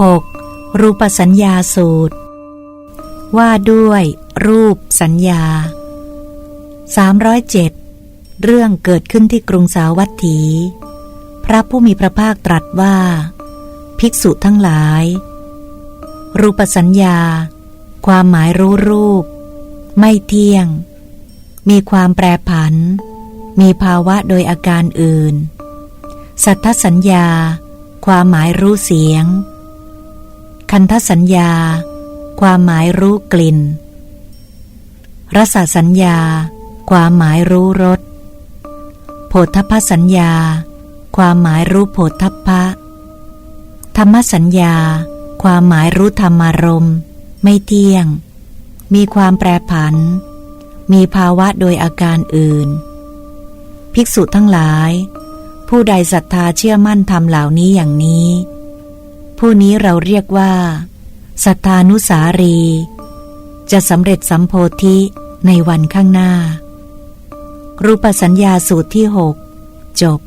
6. รูปสัญญาสูตร ว่าด้วย รูปสัญญา 307 เรื่องเกิดขึ้นที่กรุงสาวัตถี พระผู้มีพระภาคตรัสว่า ภิกษุทั้งหลาย รูปสัญญา ความหมายรู้รูป ไม่เที่ยง มีความแปรผัน มีภาวะโดยอาการอื่น สัทธสัญญา ความหมายรู้เสียง คันธสัญญา ความหมายรู้กลิ่น รสสัญญา ความหมายรู้รสโผฏฐัพพสัญญา ความหมายรู้โผฏฐัพพะ ธรรมสัญญา ความหมายรู้ธรรมารมณ์ไม่เที่ยง มีความแปรผัน มีภาวะโดยอาการอื่น ภิกษุทั้งหลาย ผู้ใดศรัทธาเชื่อมั่นธรรมเหล่านี้อย่างนี้ ผู้นี้เราเรียกว่าศรัทธานุสารี จะสำเร็จสัมโพธิในวันข้างหน้า รูปสัญญาสูตรที่หกจบ